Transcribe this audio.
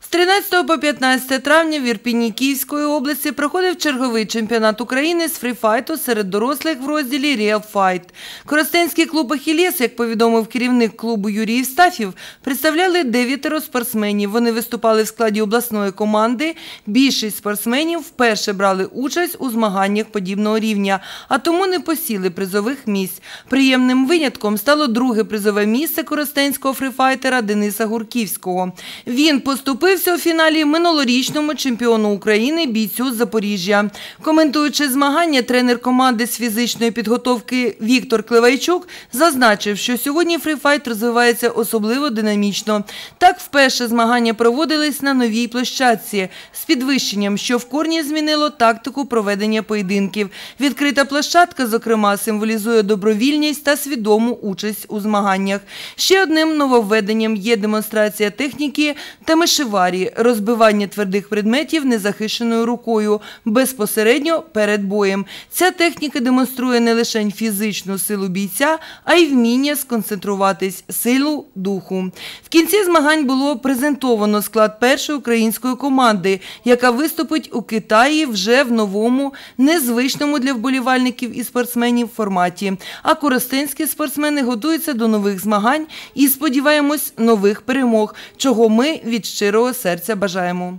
З 13 по 15 травня в Ірпіні Київської області проходив черговий чемпіонат України з фріфайту серед дорослих в розділі Fight. Коростенський клуб «Ахілєс», як повідомив керівник клубу Юрій Євстафів, представляли дев'ятеро спортсменів. Вони виступали в складі обласної команди. Більшість спортсменів вперше брали участь у змаганнях подібного рівня, а тому не посіли призових місць. Приємним винятком стало друге призове місце коростенського фріфайтера Дениса Гурківського. Він поступився у фіналі минулорічному чемпіону України бійцю з Запоріжжя. Коментуючи змагання, тренер команди з фізичної підготовки Віктор Клевайчук зазначив, що сьогодні фріфайт розвивається особливо динамічно. Так, вперше змагання проводились на новій площадці з підвищенням, що в корні змінило тактику проведення поєдинків. Відкрита площадка, зокрема, символізує добровільність та свідому участь у змаганнях. Ще одним нововведенням є демонстрація техніки тамишеварі – розбивання твердих предметів незахищеною рукою безпосередньо перед боєм. Ця техніка демонструє не лише фізичну силу бійця, а й вміння сконцентруватись, силу духу. В кінці змагань було презентовано склад першої української команди, яка виступить у Китаї вже в новому, незвичному для вболівальників і спортсменів форматі. А коростенські спортсмени готуються до нових змагань і сподіваємось нових перемог, чого ми від щирого серця бажаємо.